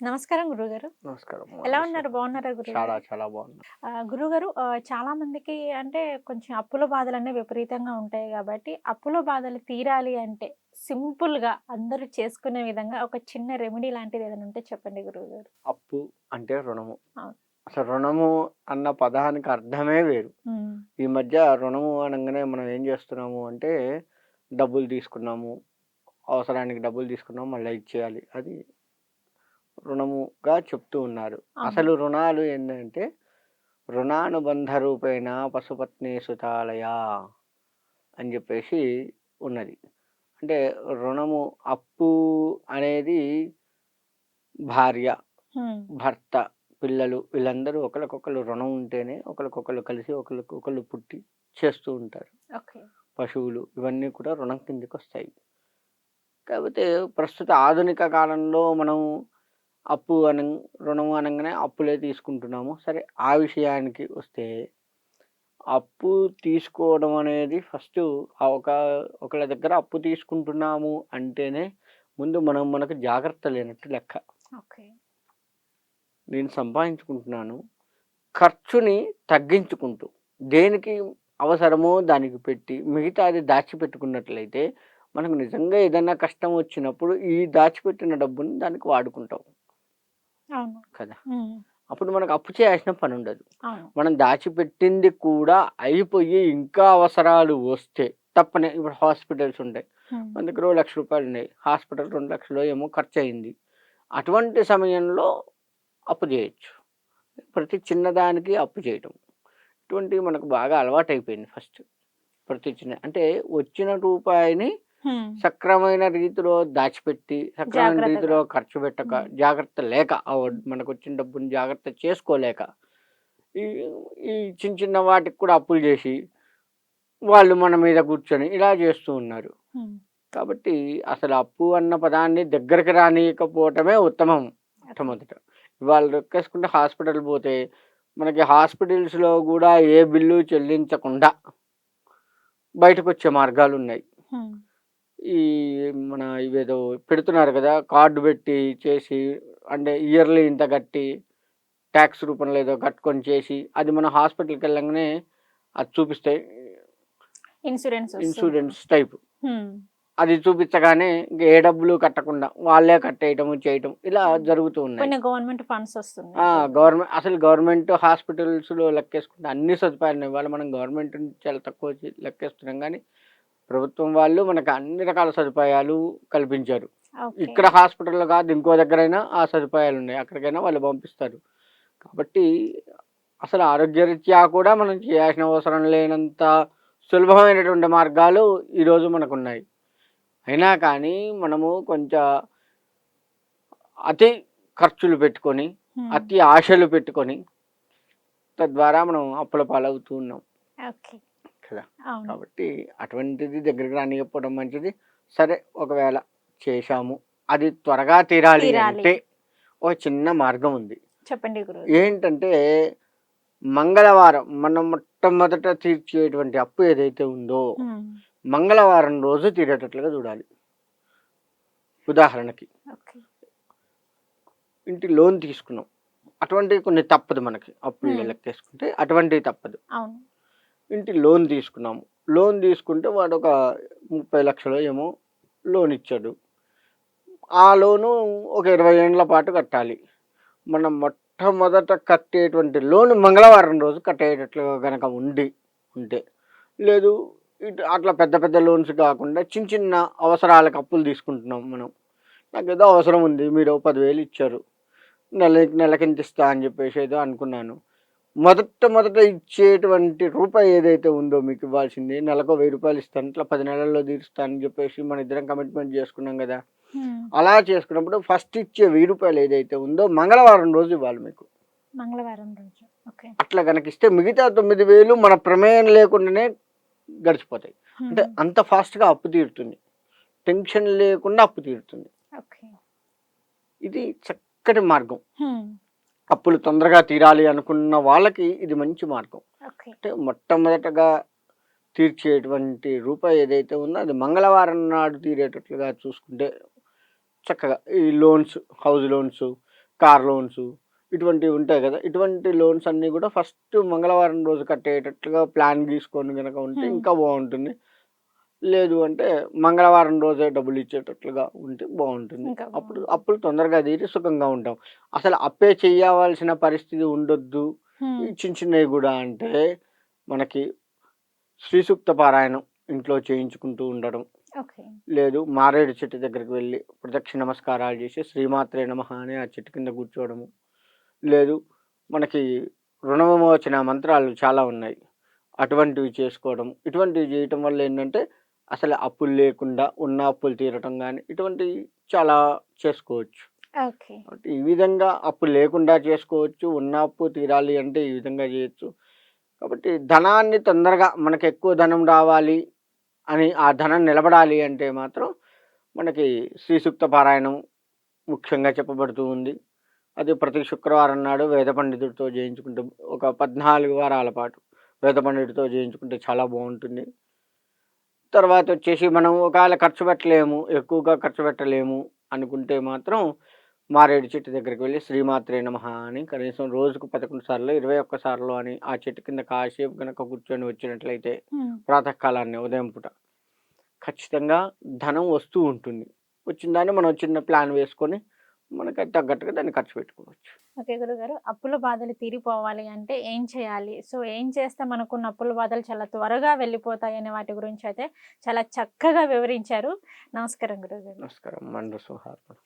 నమస్కారం గురుగారు. నమస్కారం. ఎలా ఉన్నారు? బాగున్నారా చాలా గురుగారు? చాలా బాగున్నా. ఆ, గురుగారు చాలా మందికి అంటే కొంచెం అప్పుల బాధలు అనేవి విపరీతంగా ఉంటాయి కాబట్టి అప్పుల బాధలు తీరాలి అంటే సింపుల్గా అందరూ చేసుకునే విధంగా ఒక చిన్న రెమెడీ లాంటిది ఏదైనా ఉంటే చెప్పండి గురుగారు. అప్పు అంటే రుణము. అసలు రుణము అన్న పదానికి అర్థమే వేరు. ఈ మధ్య రుణము అనగానే మనం ఏం చేస్తున్నాము అంటే డబ్బులు తీసుకున్నాము. అవసరానికి డబ్బులు తీసుకున్నాము మళ్ళీ ఇచ్చేయాలి. అది రుణముగా చెప్తూ ఉన్నారు. అసలు రుణాలు ఏంటంటే రుణానుబంధ రూపేణ పశుపత్ని సుతాలయ అని చెప్పేసి ఉన్నది. అంటే రుణము అప్పు అనేది భార్య భర్త పిల్లలు వీళ్ళందరూ ఒకరికొకరు రుణం ఉంటేనే ఒకరికొకరు కలిసి ఒకరికొకరు పుట్టి చేస్తూ ఉంటారు. పశువులు ఇవన్నీ కూడా రుణం కిందకి వస్తాయి కాకపోతే ప్రస్తుత ఆధునిక కాలంలో మనం అప్పు అన రుణం అనగానే అప్పులే తీసుకుంటున్నాము. సరే ఆ విషయానికి వస్తే అప్పు తీసుకోవడం అనేది ఫస్ట్ ఒక ఒకళ్ళ దగ్గర అప్పు తీసుకుంటున్నాము అంటేనే ముందు మనం మనకు జాగ్రత్త లేనట్టు లెక్క. ఓకే. నేను సంపాదించుకుంటున్నాను. ఖర్చుని తగ్గించుకుంటూ దేనికి అవసరమో దానికి పెట్టి మిగతాది దాచిపెట్టుకున్నట్లయితే మనకు నిజంగా ఏదైనా కష్టం వచ్చినప్పుడు ఈ దాచిపెట్టిన డబ్బుని దానికి వాడుకుంటాం. అవును. కదా? అప్పుడు మనకు అప్పు చేయాల్సిన పని ఉండదు. మనం దాచిపెట్టింది కూడా అయిపోయి ఇంకా అవసరాలు వస్తే తప్పనే. ఇప్పుడు హాస్పిటల్స్ ఉంటాయి మన దగ్గర లక్ష రూపాయలు ఉన్నాయి. హాస్పిటల్ రెండు లక్షలు ఏమో ఖర్చు అయింది అటువంటి సమయంలో అప్పు చేయొచ్చు. ప్రతి చిన్నదానికి అప్పు చేయటం. ఇటువంటివి మనకు బాగా అలవాటు అయిపోయింది ఫస్ట్. ప్రతి చిన్న అంటే వచ్చిన రూపాయిని సక్రమైన రీతిలో దాచిపెట్టి సక్రమైన జాగ్రత్తగా. రీతిలో ఖర్చు పెట్టక. జాగ్రత్త లేక ఆ వడ్- మనకు వచ్చిన డబ్బుని జాగ్రత్త చేసుకోలేక ఈ ఈ చిన్న చిన్న వాటికి కూడా అప్పులు చేసి వాళ్ళు మన మీద కూర్చొని ఇలా చేస్తూ ఉన్నారు. కాబట్టి అసలు అప్పు అన్న పదాన్ని దగ్గరికి రానియకపోవటమే ఉత్తమం మొట్టమొదట. ఇవాళ రెక్కేసుకుంటే హాస్పిటల్ పోతే మనకి హాస్పిటల్స్లో కూడా ఏ బిల్లు చెల్లించకుండా బయటకు వచ్చే మార్గాలు ఉన్నాయి ఈ మన ఇవేదో పెడుతున్నారు కదా కార్డు పెట్టి చేసి అంటే ఇయర్లీ ఇంత కట్టి ట్యాక్స్ రూపంలో ఏదో కట్టుకొని చేసి అది మన హాస్పిటల్కి వెళ్ళగానే అది చూపిస్తాయి ఇన్సూరెన్స్. Insurance type. అది చూపించగానే ఏ డబ్బులు కట్టకుండా వాళ్ళే కట్టేయటము చేయటం ఇలా జరుగుతూ ఉన్నాయి. గవర్నమెంట్ ఫండ్స్ వస్తున్నాయి. గవర్నమెంట్ అసలు గవర్నమెంట్ హాస్పిటల్స్లో లెక్కేసుకుంటే అన్ని సదుపాయాలు ఇవాళ మనం గవర్నమెంట్ చాలా తక్కువ లెక్కేస్తున్నాం కానీ ప్రభుత్వం వాళ్ళు మనకు అన్ని రకాల సదుపాయాలు కల్పించారు. ఇక్కడ హాస్పిటల్లో కాదు ఇంకో దగ్గరైనా ఆ సదుపాయాలు ఉన్నాయి అక్కడికైనా వాళ్ళు పంపిస్తారు. కాబట్టి అసలు ఆరోగ్యరీత్యా కూడా మనం చేయాల్సిన అవసరం లేనంత సులభమైనటువంటి మార్గాలు ఈరోజు మనకు ఉన్నాయి అయినా కానీ మనము కొంచెం అతి ఖర్చులు పెట్టుకొని అతి ఆశలు పెట్టుకొని తద్వారా మనం అప్పుల పాలవుతూ ఉన్నాం. ఓకే. కదా. కాబట్టి అటువంటిది దగ్గరికి రానియకపోవడం మంచిది. సరే ఒకవేళ చేశాము అది త్వరగా తీరాలి. అంటే ఒక చిన్న మార్గం ఉంది. చెప్పండి ఏంటంటే మంగళవారం మనం మొట్టమొదట తీర్చేటువంటి అప్పు ఏదైతే ఉందో మంగళవారం రోజు తీరేటట్లుగా చూడాలి. ఉదాహరణకి ఇంటి లోన్ తీసుకున్నాం. అటువంటివి కొన్ని తప్పదు మనకి. అప్పులు. లెక్కేసుకుంటే అటువంటివి తప్పదు. ఇంటి లోన్ తీసుకున్నాము. లోన్ తీసుకుంటే వాడు ఒక ముప్పై లక్షలు ఏమో లోన్ ఇచ్చాడు. ఆ లోను ఒక ఇరవై ఏళ్ళ పాటు కట్టాలి. మనం మొట్టమొదట కట్టేటువంటి లోన్ మంగళవారం రోజు కట్టేటట్లుగా కనుక ఉండి ఉంటే. లేదు ఇటు అట్లా పెద్ద పెద్ద లోన్స్ కాకుండా చిన్న చిన్న అవసరాలకు అప్పులు తీసుకుంటున్నాం మనం. నాకు ఏదో అవసరం ఉంది మీరు పదివేలు ఇచ్చారు. నెల నెలకింత ఇస్తా అని చెప్పేసి ఏదో అనుకున్నాను. మొదట మొదట ఇచ్చేటువంటి రూపాయి ఏదైతే ఉందో మీకు ఇవ్వాల్సింది నెలకు వెయ్యి రూపాయలు ఇస్తాను ఇట్లా పది నెలల్లో తీరుస్తానని చెప్పేసి మన ఇద్దరం కమిట్మెంట్ చేసుకున్నాం కదా. అలా చేసుకున్నప్పుడు ఫస్ట్ ఇచ్చే వెయ్యి రూపాయలు ఏదైతే ఉందో మంగళవారం రోజు ఇవ్వాలి మీకు. మంగళవారం రోజు అట్లా కనుక ఇస్తే మిగతా తొమ్మిది వేలు మన ప్రమేయం లేకుండానే గడిచిపోతాయి. అంటే అంత ఫాస్ట్గా అప్పు తీరుతుంది. టెన్షన్ లేకుండా అప్పు తీరుతుంది. ఇది చక్కటి మార్గం. అప్పులు తొందరగా తీరాలి అనుకున్న వాళ్ళకి ఇది మంచి మార్గం. అంటే మొట్టమొదటగా తీర్చేటువంటి రూపాయి ఏదైతే ఉందో అది మంగళవారం నాడు తీరేటట్లుగా చూసుకుంటే చక్కగా ఈ loans house loans car loans ఇటువంటివి ఉంటాయి కదా. ఇటువంటి లోన్స్ అన్నీ కూడా ఫస్ట్ మంగళవారం రోజు కట్టేటట్లుగా ప్లాన్ గీసుకొని కనుక ఉంటే. ఇంకా బాగుంటుంది. లేదు అంటే మంగళవారం రోజే డబ్బులు ఇచ్చేటట్లుగా ఉంటే బాగుంటుంది. అప్పుడు. అప్పులు తొందరగా తీరి సుఖంగా ఉంటాం. అసలు అప్పే చేయవలసిన పరిస్థితి ఉండొద్దు. చిన్న చిన్నవి కూడా అంటే మనకి శ్రీ సూక్త పారాయణం ఇంట్లో చేయించుకుంటూ ఉండడం. లేదు మారేడు చెట్టు దగ్గరికి వెళ్ళి ప్రదక్షిణ నమస్కారాలు చేసి శ్రీమాత్రే నమ అని ఆ చెట్టు కింద కూర్చోవడము. లేదు మనకి రుణ విమోచన మంత్రాలు చాలా ఉన్నాయి. అటువంటివి చేసుకోవడం. ఇటువంటివి చేయటం వల్ల ఏంటంటే అసలు అప్పులు లేకుండా ఉన్న అప్పులు తీరటం కానీ ఇటువంటివి చాలా చేసుకోవచ్చు. ఓకే. కాబట్టి ఈ విధంగా అప్పు లేకుండా చేసుకోవచ్చు ఉన్న అప్పు తీరాలి అంటే ఈ విధంగా చేయొచ్చు. కాబట్టి ధనాన్ని తొందరగా మనకి ఎక్కువ ధనం రావాలి అని ఆ ధనం నిలబడాలి అంటే మాత్రం మనకి శ్రీ సూక్త పారాయణం ముఖ్యంగా చెప్పబడుతూ ఉంది. అది ప్రతి శుక్రవారం నాడు వేద పండితుడితో చేయించుకుంటే ఒక పద్నాలుగు వారాల పాటు వేద పండితుడితో చేయించుకుంటే చాలా బాగుంటుంది. తర్వాత వచ్చేసి మనం ఒకవేళ ఖర్చు పెట్టలేము ఎక్కువగా ఖర్చు పెట్టలేము అనుకుంటే మాత్రం మారేడు చెట్టు దగ్గరికి వెళ్ళి శ్రీమాత్రే నమ అని కనీసం రోజుకు పదకొండు సార్లు ఇరవై ఒక్క సార్లు అని ఆ చెట్టు కింద కాసేపు కనుక కూర్చొని వచ్చినట్లయితే. ప్రాతకాలాన్ని ఉదయం పూట ఖచ్చితంగా ధనం వస్తూ ఉంటుంది వచ్చిన దాన్ని మనం చిన్న ప్లాన్ వేసుకొని మనకి తగ్గట్టుగా దాన్ని ఖర్చు పెట్టుకోవచ్చు. ఓకే గురుగారు. అప్పుల బాధలు తీరిపోవాలి అంటే ఏం చేయాలి? సో ఏం చేస్తే మనకున్న అప్పుల బాధలు చాలా త్వరగా వెళ్ళిపోతాయి అనే వాటి గురించి అయితే చాలా చక్కగా వివరించారు. నమస్కారం గురుగారు. నమస్కారం. మండు సుహార్పణ